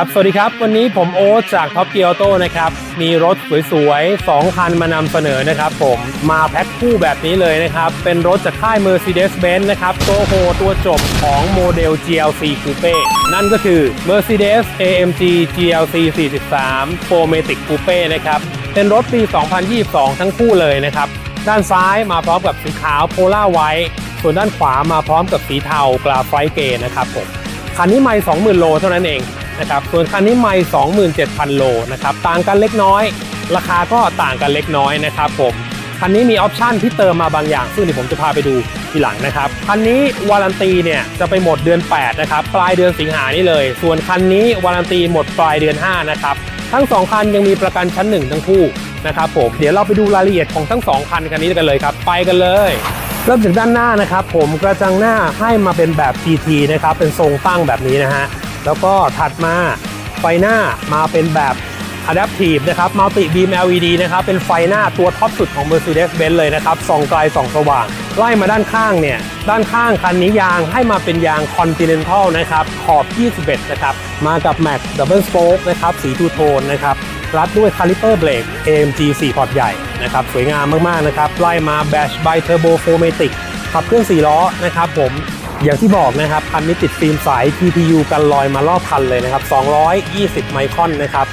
ครับ สวัสดีครับ วันนี้ผมโอ๊ตจากท็อปเกียร์โตนะครับ มีรถสวยๆ 2 คันมานำเสนอนะครับผม มาแพ็คคู่แบบนี้เลยนะครับ เป็นรถจากค่าย Mercedes-Benz นะครับตัวโหตัวจบของโมเดล GLC Coupe นั่นก็คือ Mercedes AMG GLC 43 4matic Coupe นะครับ เป็นรถปี 2022 ทั้งคู่เลยนะครับ ด้านซ้ายมาพร้อมกับสีขาวโพล่าไวท์ส่วนด้านขวามาพร้อมกับสีเทากราไฟเกนะครับผม คันนี้ไม่20,000 โลเท่านั้นเอง นะครับ ส่วนคันนี้ไม่27,000 โลนะครับ ต่างกันเล็กน้อย ราคาก็ต่างกันเล็กน้อยนะครับผม คันนี้มีออปชันที่เติมมาบางอย่าง ซึ่งเดี๋ยวผมจะพาไปดูทีหลังนะครับ คันนี้วารันตีเนี่ยจะไปหมดเดือน 8 นะครับ ปลายเดือนสิงหานี่เลย ส่วนคันนี้วารันตีหมดปลายเดือน 5 นะครับ ทั้ง 2 คันยังมีประกันชั้น 1 ทั้งคู่นะครับผม เดี๋ยวเราไปดูรายละเอียดของทั้ง 2 คันคันนี้กันเลยครับ ไปกันเลยเริ่มจากด้านหน้านะครับผมกระจังหน้าให้มาเป็นแบบ GT นะครับเป็นทรงตั้งแบบนี้นะฮะ แล้วก็ถัดมาไฟหน้ามาเป็นแบบ Adaptive นะครับ Multi Beam LED นะครับ เป็นไฟหน้าตัวท็อปสุดของ Mercedes-Benz เลยนะครับส่องไกลส่องสว่าง ไล่มาด้านข้างเนี่ย ด้านข้างคันนี้ยางให้มาเป็นยาง Continental นะครับ ขอบ 21 นะครับ มากับ Max Double Spoke นะครับ สีทูโทนนะครับ รัดด้วยคาลิเปอร์เบรก AMG 4 พอร์ตใหญ่นะครับ สวยงามมาก ๆ นะครับ ไล่มา Bash by Turbo 4matic ขับเครื่อง4ล้อนะครับผม อย่างที่บอกนะครับคันนี้ติดฟิล์มใส TPU กันลอยมารอบคันเลยนะครับ 220 ไมครอนนะครับ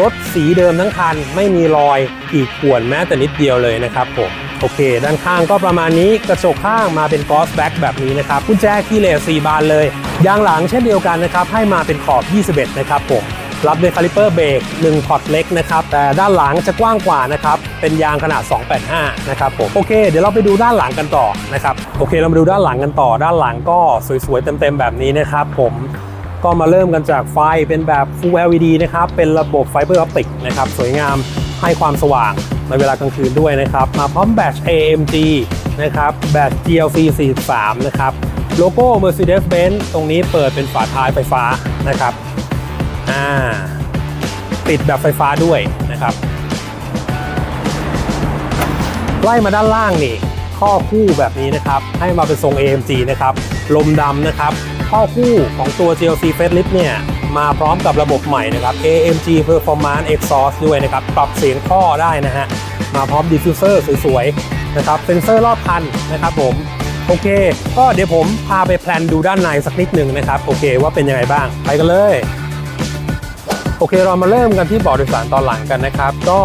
รถสีเดิมทั้งคันไม่มีรอยขีดข่วนแม้แต่นิดเดียวเลยนะครับผมโอเค ด้านข้างก็ประมาณนี้กระจกข้างมาเป็นกอสแบ็กแบบนี้นะครับกุญแจคีเลส4บานเลยยางหลังเช่นเดียวกันนะครับให้มาเป็นขอบ 21 นะครับผม รับด้วยคาลิเปอร์เบรก1พอร์ตเล็กนะครับแต่ด้านหลังจะกว้างกว่านะครับเป็นยางขนาด 285 นะครับผมโอเค เดี๋ยวเราไปดูด้านหลังกันต่อนะครับโอเคเรามาดูด้านหลังกันต่อ ด้านหลังก็สวยๆ เต็มๆ แบบนี้นะครับผมก็มาเริ่มกันจากไฟเป็นแบบ Full LED นะครับเป็นระบบไฟเบอร์ออปติกนะครับสวยงามให้ความสว่างในเวลากลางคืนด้วยนะครับ มาพร้อมแบต AMG นะครับแบต GLC 43 นะครับโลโก้ Mercedes-Benz ตรงนี้เปิดเป็นฝาท้ายไฟฟ้านะครับ อ่าติดแบบไฟฟ้าด้วยนะครับไล่มาด้านล่างนี่ข้อคู่แบบนี้นะครับ ให้มาเป็นทรง AMG นะครับ ลมดำนะครับ ข้อคู่ของตัว GLC Facelift เนี่ยมาพร้อมกับระบบใหม่นะครับ AMG Performance Exhaust ด้วยนะครับ ปรับเสียงข้อได้นะฮะ มาพร้อมดิฟฟิวเซอร์สวยๆนะครับเซนเซอร์รอบคันนะครับผม โอเค ก็เดี๋ยวผมพาไปแพลนดูด้านในสักนิดหนึ่งนะครับ โอเคว่าเป็นยังไงบ้าง ไปกันเลย โอเคเรามาเริ่มกันที่เบาะโดยสารตอนหลังกันนะครับ ก็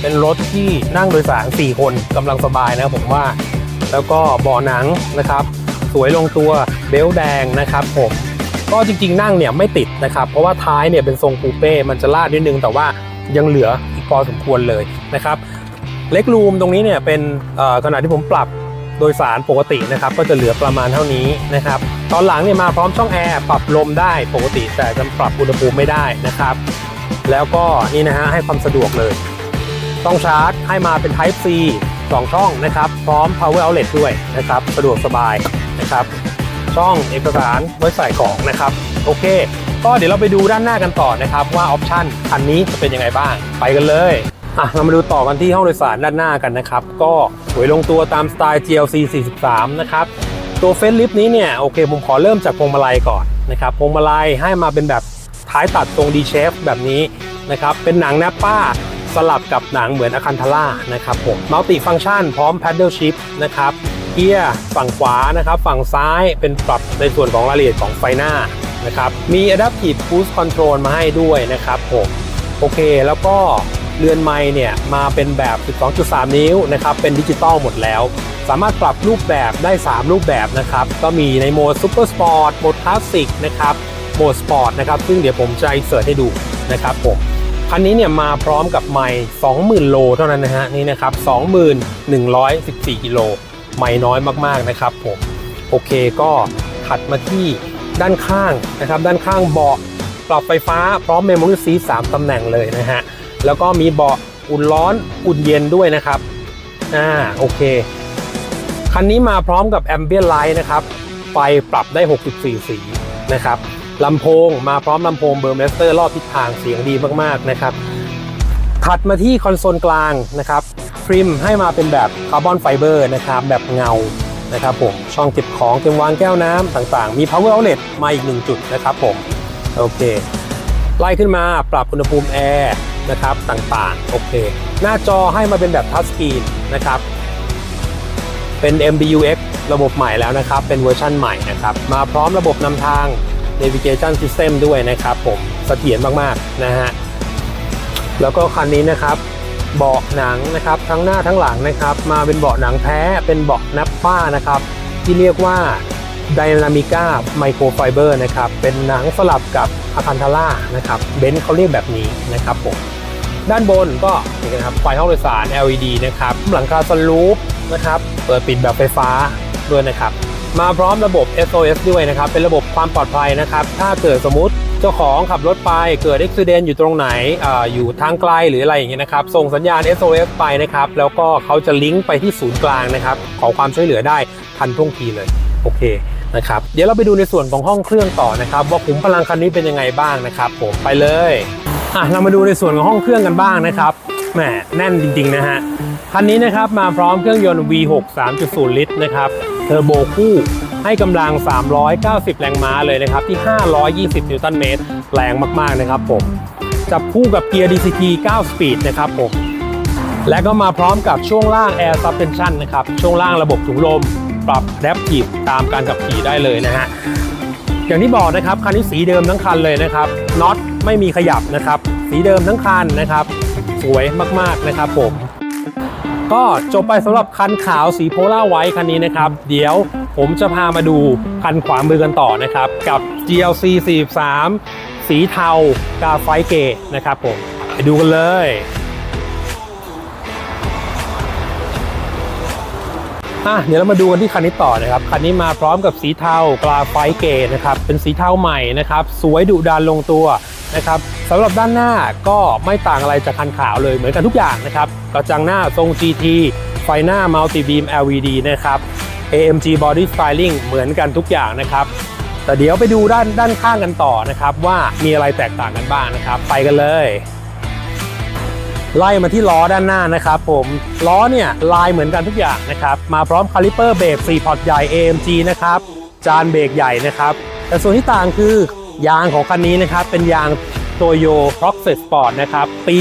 เป็นรถที่นั่งโดยสาร 4 คนกำลังสบายนะผมว่า แล้วก็เบาะหนังนะครับ สวยลงตัวเบลต์แดงนะครับผมก็จริงๆนั่งเนี่ยไม่ติดนะครับ เพราะว่าท้ายเนี่ยเป็นทรงคูเป้มันจะลาดนิดนึง แต่ว่ายังเหลืออีกพอสมควรเลยนะครับเล็กรูมตรงนี้เนี่ยเป็นเอ่อขณะที่ผมปรับ โดยสารปกตินะครับก็จะเหลือประมาณเท่านี้นะครับ ตอนหลังเนี่ยมาพร้อมช่องแอร์ปรับลมได้ปกติแต่จะปรับอุณหภูมิไม่ได้นะครับ แล้วก็นี่นะฮะให้ความสะดวกเลย ต้องชาร์จให้มาเป็น Type C 2 ช่องนะครับ พร้อม Power Outlet ด้วยนะครับ สะดวกสบายนะครับ ช่องเอกสารไว้ใส่ของนะครับ โอเค ก็เดี๋ยวเราไปดูด้านหน้ากันต่อนะครับ ว่าออปชันคันนี้จะเป็นยังไงบ้าง ไปกันเลย อะเรามาดูต่อกันที่ห้องโดยสารด้านหน้ากันนะครับ ก็สวยลงตัวตามสไตล์ GLC 43 นะครับ ตัวเฟซลิฟต์นี้เนี่ยโอเคผมขอเริ่มจากพวงมาลัยก่อนนะครับพวงมาลัยให้มาเป็นแบบท้ายตัดตรง D shape แบบนี้นะครับเป็นหนังแนปป้าสลับกับหนังเหมือนอาคันทาร่านะครับผมมัลติฟัง c t ชันพร้อม Paddle Shift นะครับเกียร์ฝั่งขวานะครับ ฝั่งซ้ายเป็นปรับในส่วนของรายละเอียดของไฟหน้านะครับมี Adaptive Cruise Control มาให้ด้วยนะครับผมโอเคแล้วก็ เรือนไม้เนี่ยมาเป็นแบบ 12.3 นิ้วนะครับเป็นดิจิตอลหมดแล้ว สามารถปรับรูปแบบได้ 3 รูปแบบนะครับก็มีในโหมด Super Sport โหมด Classic นะครับโหมด Sport นะครับซึ่งเดี๋ยวผมจะอินเสิร์ตให้ดูนะครับผมคันนี้เนี่ยมาพร้อมกับไมค์20,000 โลเท่านั้นนะฮะนี่นะครับ20,114กิโลไมค์น้อยมากๆนะครับผมโอเคก็ถัดมาที่ด้านข้างนะครับด้านข้างเบาะปรับไฟฟ้าพร้อมเมมโมรี่ซีสามตำแหน่งเลยนะฮะ แล้วก็มีเบาะอุ่นร้อนอุ่นเย็นด้วยนะครับอ่าโอเค คันนี้มาพร้อมกับแอมเบียนไลท์นะครับ ไฟปรับได้ 64 สีนะครับลำโพงมาพร้อมลำโพงเบอร์เมสเตอร์รอบทิศทางเสียงดีมากๆนะครับ ถัดมาที่คอนโซลกลางนะครับทริมให้มาเป็นแบบคาร์บอนไฟเบอร์นะครับแบบเงานะครับผมช่องเก็บของเก็บวางแก้วน้ำต่างๆ มี power outlet มาอีกหนึ่งจุดนะครับผม โอเค ไล่ขึ้นมาปรับอุณหภูมิแอร์นะครับต่างๆ โอเค หน้าจอให้มาเป็นแบบทัชสกรีนนะครับ เป็น MBUX ระบบใหม่แล้วนะครับ เป็นเวอร์ชั่นใหม่นะครับ มาพร้อมระบบนำทาง Navigation System ด้วยนะครับผมเสถียรมากๆนะฮะ แล้วก็คันนี้นะครับเบาะหนังนะครับทั้งหน้าทั้งหลังนะครับ มาเป็นเบาะหนังแท้เป็นเบาะนับป้านะครับ ที่เรียกว่า Dynamica Microfiber นะครับ เป็นหนังสลับกับอาคันทาร่านะครับ เบนซ์เขาเรียกแบบนี้นะครับผม ด้านบนก็นี่นะครับไฟห้องโดยสาร LED นะครับ หลังคาสลูปนะครับ เปิดปิดแบบไฟฟ้าด้วยนะครับ มาพร้อมระบบ SOS ด้วยนะครับ เป็นระบบความปลอดภัยนะครับ ถ้าเกิดสมมติเจ้าของขับรถไป เกิดอุบิเหตุอยู่ตรงไหนออยู่ทางไกลหรืออะไรอย่างเงี้ยนะครับ ส่งสัญญาณ SOS ไปนะครับ แล้วก็เขาจะลิงก์ไปที่ศูนย์กลางนะครับ ขอความช่วยเหลือได้ทันท่วงทีเลย โอเค นะครับเดี๋ยวเราไปดูในส่วนของห้องเครื่องต่อนะครับว่าขุมพลังคันนี้เป็นยังไงบ้างนะครับผมไปเลยอะเรามาดูในส่วนของห้องเครื่องกันบ้างนะครับแหมแน่นจริงๆนะฮะคันนี้นะครับมาพร้อมเครื่องยนต์ V6 3.0 ลิตรนะครับเทอร์โบคู่ให้กำลัง 390 แรงม้าเลยนะครับที่ 520 นิวตันเมตร แรงมากๆนะครับผมจับคู่กับเกียร์ DCT 9 Speed นะครับผมและก็มาพร้อมกับช่วงล่าง Air Suspension นะครับช่วงล่างระบบถุงลม ปรับ Adaptive ตามการขับขี่ได้เลยนะฮะอย่างที่บอกนะครับคันนี้สีเดิมทั้งคันเลยนะครับน็อตไม่มีขยับนะครับ สีเดิมทั้งคันนะครับ สวยมากๆนะครับผมก็จบไปสำหรับคันขาวสีโพล่าไวท์คันนี้นะครับ เดี๋ยวผมจะพามาดูคันขวามือกันต่อนะครับ กับ GLC 43 สีเทากาไฟเกตนะครับผมไปดูกันเลย อะเดี๋ยวเรามาดูกันที่คันนี้ต่อนะครับ คันนี้มาพร้อมกับสีเทากราไฟเกตนะครับ เป็นสีเทาใหม่นะครับ สวยดุดันลงตัวนะครับสำหรับด้านหน้าก็ไม่ต่างอะไรจากคันขาวเลยเหมือนกันทุกอย่างนะครับ กระจังหน้าทรง GT ไฟหน้า Multi Beam LED นะครับ AMG Body Styling เหมือนกันทุกอย่างนะครับแต่เดี๋ยวไปดูด้านด้านข้างกันต่อนะครับ ว่ามีอะไรแตกต่างกันบ้างนะครับ ไปกันเลย ไล่มาที่ล้อด้านหน้านะครับผมล้อเนี่ยลายเหมือนกันทุกอย่างนะครับมาพร้อมคาลิเปอร์เบรก4พอร์ตใหญ่ AMG นะครับจานเบรกใหญ่นะครับแต่ส่วนที่ต่างคือยางของคันนี้นะครับเป็นยางโตโย Proxet Sport นะครับปี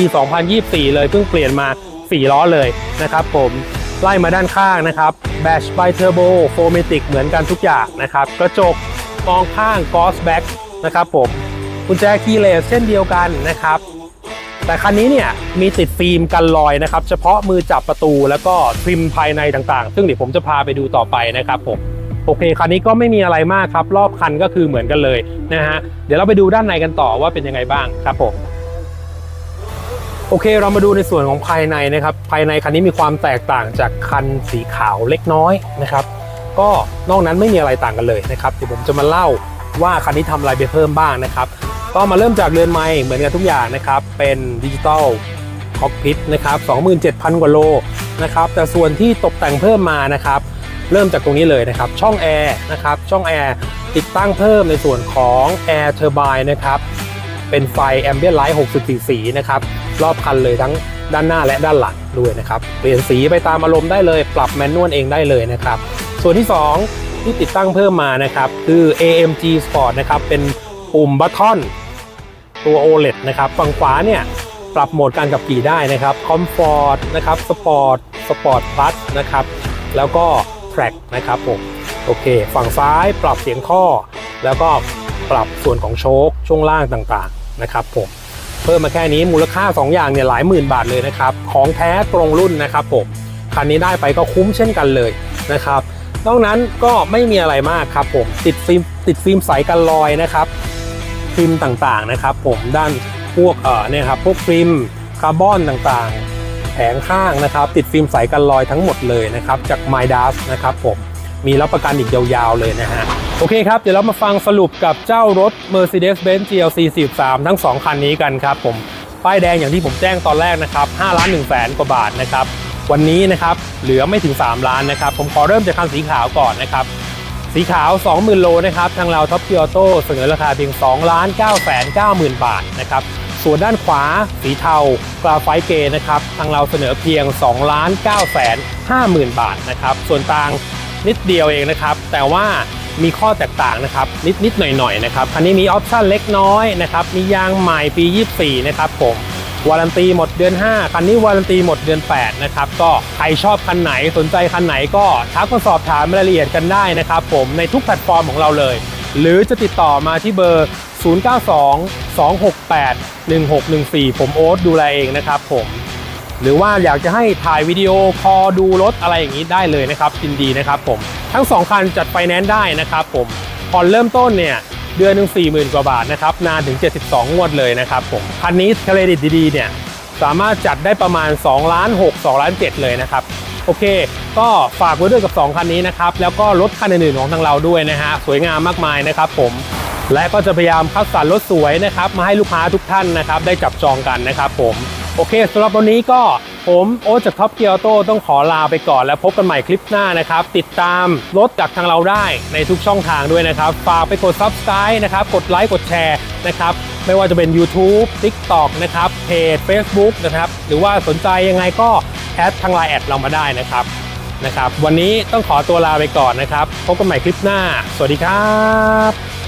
2024 เลยเพิ่งเปลี่ยนมา4ล้อเลยนะครับผมไล่มาด้านข้างนะครับ Bash by Turbo f o r m a t i c เหมือนกันทุกอย่างนะครับกระจกมองข้าง g o s Back นะครับผมกุญแจคีย์เลสเช่นเดียวกันนะครับ แต่คันนี้เนี่ยมีติดฟิล์มกันรอยนะครับ เฉพาะมือจับประตูแล้วก็ทริมภายในต่างๆ ซึ่งเดี๋ยวผมจะพาไปดูต่อไปนะครับผมโอเคคันนี้ก็ไม่มีอะไรมากครับ รอบคันก็คือเหมือนกันเลยนะฮะเดี๋ยวเราไปดูด้านในกันต่อว่าเป็นยังไงบ้างครับผมโอเค เรามาดูในส่วนของภายในนะครับ ภายในคันนี้มีความแตกต่างจากคันสีขาวเล็กน้อยนะครับ ก็นอกนั้นไม่มีอะไรต่างกันเลยนะครับเดี๋ยวผมจะมาเล่าว่าคันนี้ทำอะไรไปเพิ่มบ้างนะครับ ก็มาเริ่มจากเรือนไม้เหมือนกันทุกอย่างนะครับ เป็นดิจิตอลคอกพิทนะครับ 27,000 กว่าโลนะครับ แต่ส่วนที่ตกแต่งเพิ่มมานะครับ เริ่มจากตรงนี้เลยนะครับ ช่องแอร์นะครับ ช่องแอร์ติดตั้งเพิ่มในส่วนของแอร์เทอร์บายนะครับ เป็นไฟแอมเบียนไลท์64 สีนะครับ รอบคันเลยทั้งด้านหน้าและด้านหลังด้วยนะครับ เปลี่ยนสีไปตามอารมณ์ได้เลย ปรับแมนนวลเองได้เลยนะครับ ส่วนที่ 2 ที่ติดตั้งเพิ่มมานะครับ คือ AMG Sport นะครับ เป็นปุ่มบัตทอน ตัว OLED นะครับฝั่งขวาเนี่ยปรับโหมดการขับขี่ได้นะครับ Comfort นะครับ Sport Sport Plus นะครับแล้วก็ Track นะครับผมโอเค ฝั่งซ้ายปรับเสียงท่อ แล้วก็ปรับส่วนของโชคช่วงล่างต่างๆนะครับผมเพิ่มมาแค่นี้มูลค่า 2 อย่างเนี่ยหลายหมื่นบาทเลยนะครับของแท้ตรงรุ่นนะครับผมคันนี้ได้ไปก็คุ้มเช่นกันเลยนะครับนอกนั้นก็ไม่มีอะไรมากครับผมติดฟิล์มติดฟิล์มใสกันรอยนะครับ ฟิล์มต่างๆนะครับ ผมด้านพวกเอ่อเนี่ยครับพวกฟิล์มคาร์บอนต่างๆ แผงข้างนะครับ ติดฟิล์มใสกันรอยทั้งหมดเลยนะครับ จาก m y d a s นะครับผมมีรับประกันอีกยาวๆเลยนะฮะโอเคครับ เดี๋ยวเรามาฟังสรุปกับเจ้ารถ Mercedes-Benz GLC 43 ทั้ง 2 คันนี้กันครับผมป้ายแดงอย่างที่ผมแจ้งตอนแรกนะครับ5ล้าน1แสนกว่าบาทนะครับวันนี้นะครับเหลือไม่ถึง 3 ล้านนะครับ ผมขอเริ่มจากคันสีขาวก่อนนะครับ สีขาว 20,000 โลนะครับ ทางเราท็อปเกียร์โต้เสนอราคาเพียง2ล้าน9 9 0 0 0 บาทนะครับ ส่วนด้านขวาสีเทากราไฟเกย์นะครับ ทางเราเสนอเพียง2ล้าน9 5 0 0 0 0 บาทนะครับ ส่วนต่างนิดเดียวเองนะครับ แต่ว่ามีข้อแตกต่างนะครับ นิดๆหน่อยๆนะครับ คันนี้มีออปชั่นเล็กน้อยนะครับ มียางใหม่ปี 24 นะครับผม วารันตีหมดเดือน 5 คันนี้วารันตีหมดเดือน 8 นะครับ ก็ใครชอบคันไหนสนใจคันไหนก็ทักมาสอบถามรายละเอียดกันได้นะครับผมในทุกแพลตฟอร์มของเราเลย หรือจะติดต่อมาที่เบอร์ 092-268-1614 ผมโอ๊ตดูแลเองนะครับผมหรือว่าอยากจะให้ถ่ายวิดีโอคอดูรถอะไรอย่างนี้ได้เลยนะครับยินดีนะครับผมทั้ง 2 คันจัดไฟแนนซ์ได้นะครับผมผ่อนเริ่มต้นเนี่ย เดือนหนึ่ง40,000 กว่าบาทนะครับนานถึง 72 งวดเลยนะครับผมคันนี้เครดิตดีๆเนี่ยสามารถจัดได้ประมาณ2ล้าน6 2ล้าน7เลยนะครับโอเค ก็ฝากไว้ด้วยกับ 2 คันนี้นะครับ แล้วก็รถคันอื่นๆของทางเราด้วยนะฮะสวยงามมากมายนะครับผมและก็จะพยายามคัดสรรรถสวยนะครับมาให้ลูกค้าทุกท่านนะครับได้จับจองกันนะครับผม โอเคสำหรับวันนี้ก็ผมโอ๊ตจากท็อปเกียร์โต้ต้องขอลาไปก่อนแล้วพบกันใหม่คลิปหน้านะครับ ติดตามรถจากทางเราได้ในทุกช่องทางด้วยนะครับ ฝากไปกด Subscribe นะครับ กดไลค์กดแชร์นะครับ ไม่ว่าจะเป็น YouTube TikTok นะครับเพจ Facebook นะครับ หรือว่าสนใจยังไงก็แอดทางไลน์แอดเรามาได้นะครับนะครับ วันนี้ต้องขอตัวลาไปก่อนนะครับ พบกันใหม่คลิปหน้า สวัสดีครับ